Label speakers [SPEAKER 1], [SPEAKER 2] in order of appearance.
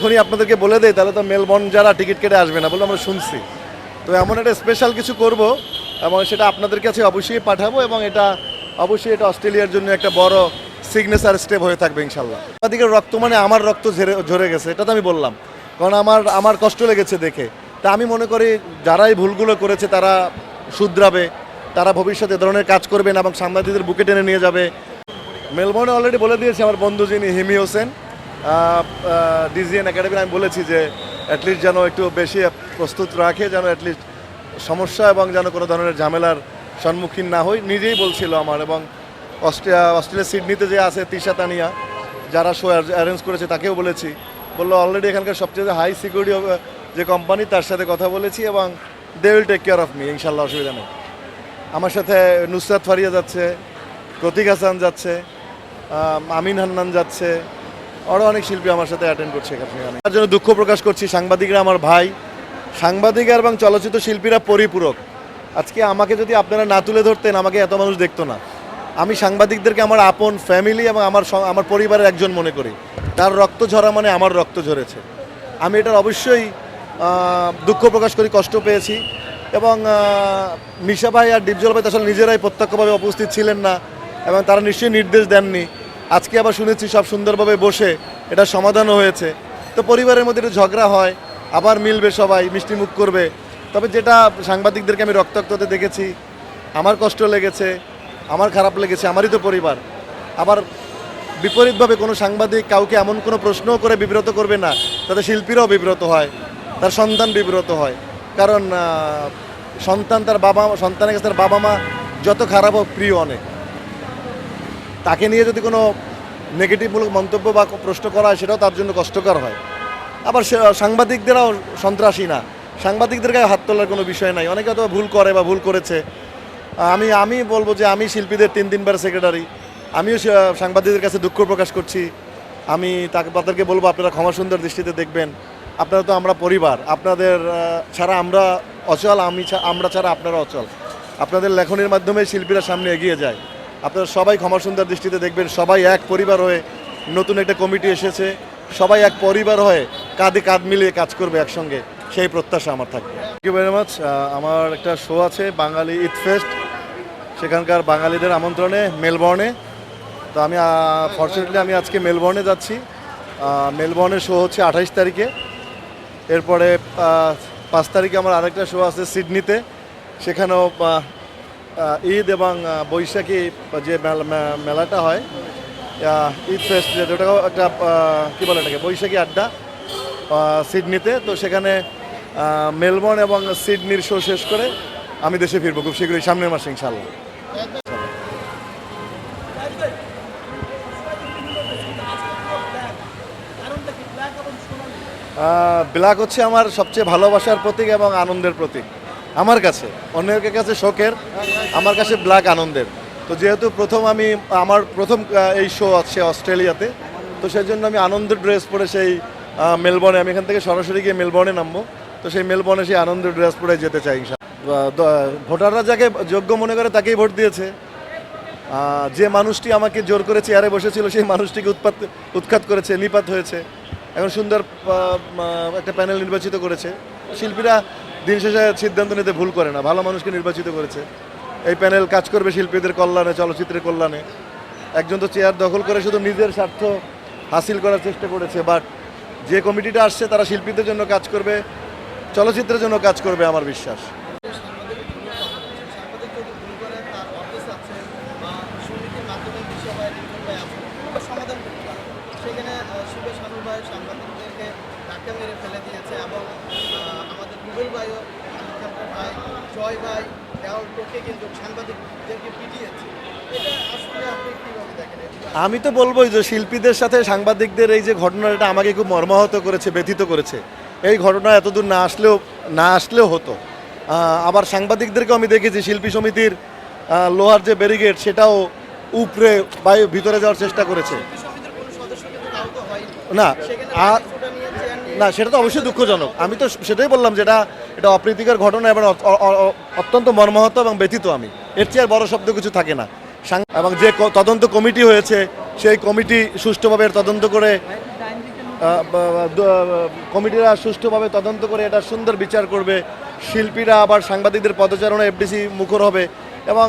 [SPEAKER 1] এখনই আপনাদেরকে বলে দেয় তাহলে তো মেলবর্ন যারা টিকিট কেটে আসবে না বলে আমরা শুনছি। তো এমন একটা স্পেশাল কিছু করব, এবং সেটা আপনাদের কাছে অবশ্যই পাঠাবো, এবং এটা অবশ্যই এটা অস্ট্রেলিয়ার জন্য একটা বড় সিগনেচার স্টেপ হয়ে থাকবে ইনশাল্লাহ। দিকের রক্ত মানে আমার রক্ত ঝরে ঝরে গেছে, এটা তো আমি বললাম। কারণ আমার আমার কষ্ট লেগেছে দেখে। তা আমি মনে করি যারাই ভুলগুলো করেছে তারা শুধরাবে, তারা ভবিষ্যতে এ ধরনের কাজ করবেন এবং সাংবাদিকদের বুকে টেনে নিয়ে যাবে। মেলবোর্নে অলরেডি বলে দিয়েছে আমার বন্ধু যিনি হিমি হোসেন ডিজিএন একাডেমি আমি বলেছি যে অ্যাটলিস্ট যেন একটু বেশি প্রস্তুত রাখে, যেন অ্যাটলিস্ট সমস্যা এবং যেন কোনো ধরনের ঝামেলার সম্মুখীন না হই। নিজেই বলছিল আমার এবং অস্ট্রিয়া অস্ট্রেলিয়া সিডনিতে যে আছে তিশা তানিয়া, যারা শো অ্যারেঞ্জ করেছে তাকেও বলেছি। বলল অলরেডি এখানকার সবচেয়ে হাই সিকিউরিটি যে কোম্পানি তার সাথে কথা বলেছি এবং they will take care of me ইনশাল্লাহ অসুবিধা নেই। আমার সাথে নুসরাত ফারিয়া যাচ্ছে প্রতীক হাসান যাচ্ছে আমিন হান্নান যাচ্ছে আরও অনেক শিল্পী আমার সাথে অ্যাটেন্ড করছে এখানে। তার জন্য দুঃখ প্রকাশ করছি। সাংবাদিকরা আমার ভাই সাংবাদিকরা এবং চলচ্চিত্র শিল্পীরা পরিপূরক। আজকে আমাকে যদি আপনারা না তুলে ধরতেন, আমাকে এত মানুষ দেখতো না। আমি সাংবাদিকদেরকে আমার আপন ফ্যামিলি এবং আমার আমার পরিবারের একজন মনে করি। তার রক্ত ঝরা মানে আমার রক্ত ঝরেছে। আমি এটার অবশ্যই দুঃখ প্রকাশ করি, কষ্ট পেয়েছি। এবং মিশা ভাই আর ডিপজল ভাই তো আসলে নিজেরাই প্রত্যক্ষভাবে উপস্থিত ছিলেন না। এবং তারা নিশ্চয়ই নির্দেশ দেননি। আজকে আবার শুনেছি সব সুন্দরভাবে বসে এটা সমাধানও হয়েছে। তো পরিবারের মধ্যে একটু ঝগড়া হয়, আবার মিলবে সবাই, মিষ্টি মুখ করবে। তবে যেটা সাংবাদিকদেরকে আমি রক্তাক্ত হতে দেখেছি, আমার কষ্ট লেগেছে, আমার খারাপ লেগেছে, আমারই তো পরিবার। আবার বিপরীতভাবে কোনো সাংবাদিক কাউকে এমন কোনো প্রশ্নও করে বিব্রত করবে না তাতে শিল্পীরাও বিব্রত হয়, তার সন্তান বিব্রত হয়। কারণ সন্তান তার বাবা, সন্তানের কাছে তার বাবা মা যত খারাপ হোক, প্রিয় অনেক। তাকে নিয়ে যদি কোনো নেগেটিভমূলক মন্তব্য বা প্রশ্ন করা হয়, সেটাও তার জন্য কষ্টকর হয়। আবার সাংবাদিকদেরও সন্ত্রাসী না। সাংবাদিকদের গায়ে হাত তোলার কোনো বিষয় নাই। অনেকে হয়তো ভুল করে বা ভুল করেছে। আমি আমি বলব যে আমি শিল্পীদের তিন তিনবার সেক্রেটারি আমিও সাংবাদিকদের কাছে দুঃখ প্রকাশ করছি। আমি তাকে, তাদেরকে বলব, আপনারা ক্ষমা সুন্দর দৃষ্টিতে দেখবেন। আপনারা তো আমরা পরিবার। আপনাদের ছাড়া আমরা অচল, আমি আমরা ছাড়া আপনারা অচল। আপনাদের লেখনের মাধ্যমে শিল্পীরা সামনে এগিয়ে যায়। আপনারা সবাই ক্ষমা সুন্দর দৃষ্টিতে দেখবেন, সবাই এক পরিবার হয়ে নতুন একটা কমিটি এসেছে, সবাই এক পরিবার হয়ে কাঁধে কাঁধ মিলিয়ে কাজ করবে একসঙ্গে, সেই প্রত্যাশা আমার থাকবে। থ্যাংক ইউ ভেরি মাচ আমার একটা শো আছে, বাঙালি ঈদ ফেস্ট সেখানকার বাঙালিদের আমন্ত্রণে মেলবর্নে। তো আমি ফর্চুনেটলি আমি আজকে মেলবর্নে যাচ্ছি। মেলবর্নের শো হচ্ছে আঠাইশ তারিখে। এরপরে পাঁচ তারিখে আমার আরেকটা শো আছে সিডনিতে। সেখানেও ঈদ এবং বৈশাখী যে মেলা- মেলাটা হয় ঈদ ফেস্ট যেটা ওটাও একটা কী বলে এটাকে, বৈশাখী আড্ডা সিডনিতে। তো সেখানে মেলবোর্ন এবং সিডনির শো শেষ করে আমি দেশে ফিরবো খুব শীঘ্রই, সামনের মাসে ইনশাল্লাহ ব্ল্যাক হচ্ছে আমার সবচেয়ে ভালোবাসার প্রতীক এবং আনন্দের প্রতীক। আমার কাছে অন্যের কাছে শোকের, আমার কাছে ব্ল্যাক আনন্দের। তো যেহেতু প্রথম আমি, আমার প্রথম এই শো আছে অস্ট্রেলিয়াতে, তো সেই জন্য আমি আনন্দের ড্রেস পরে সেই মেলবোর্নে, আমি এখান থেকে সরাসরি গিয়ে মেলবোর্নে নামবো। তো সেই মেলবোর্নে সেই আনন্দের ড্রেস পরে যেতে চাই ভোটাররা যাকে যোগ্য মনে করে তাকেই ভোট দিয়েছে। যে মানুষটি আমাকে জোর করে চেয়ারে বসেছিল, সেই মানুষটিকে উৎপাত, উৎখাত করেছে নিপাত হয়েছে। এখন সুন্দর একটা প্যানেল নির্বাচিত করেছে। শিল্পীরা দিন শেষে সিদ্ধান্ত নিতে ভুল করে না, ভালো মানুষকে নির্বাচিত করেছে। এই প্যানেল কাজ করবে শিল্পীদের কল্যাণে, চলচ্চিত্রের কল্যাণে। একজন তো চেয়ার দখল করে শুধু নিজের স্বার্থ হাসিল করার চেষ্টা করেছে বাট যে কমিটিটা আসছে, তারা শিল্পীদের জন্য কাজ করবে, চলচ্চিত্রের জন্য কাজ করবে, আমার বিশ্বাস
[SPEAKER 2] সাংবাদিক যদি ভুল করে তার অফিস আছে বা সমিতির মাধ্যমে বিষয় হয় নির্জন ভাই আছে ওটা সমাধান করতে পারে সেখানে আহ, শুভ শানু ভাই সাংবাদিকদেরকে ধাক্কা মেরে ফেলে দিয়েছে এবং আহ, আমাদের রুবেল ভাইও আমির খানকার ভাই জয় ভাই দেওয়াল টোকে কিন্তু সাংবাদিকদেরকে পিটিয়েছে। এটা আসলে আপনি কীভাবে দেখেন?
[SPEAKER 1] আমি তো বলবোই যে শিল্পীদের সাথে সাংবাদিকদের এই যে ঘটনাটা আমাকে খুব মর্মাহত করেছে ব্যথিত করেছে। এই ঘটনা এতদূর না আসলেও না আসলেও হতো। আবার সাংবাদিকদেরকেও আমি দেখেছি শিল্পী সমিতির লোহার যে ব্যারিগেড সেটাও উপরে বায়ু ভিতরে যাওয়ার চেষ্টা করেছে। না আর না সেটা তো অবশ্যই দুঃখজনক। আমি তো সেটাই বললাম যেটা এটা অপ্রীতিকর ঘটনা এবং অত্যন্ত মর্মাহত এবং ব্যথিত আমি। এর চেয়ে আর বড় শব্দ কিছু থাকে না। এবং যে তদন্ত কমিটি হয়েছে, সেই কমিটি সুষ্ঠুভাবে তদন্ত করে কমিটিরা সুষ্ঠুভাবে তদন্ত করে এটা সুন্দর বিচার করবে। শিল্পীরা আবার সাংবাদিকদের পদচারণা এফডিসি মুখর হবে এবং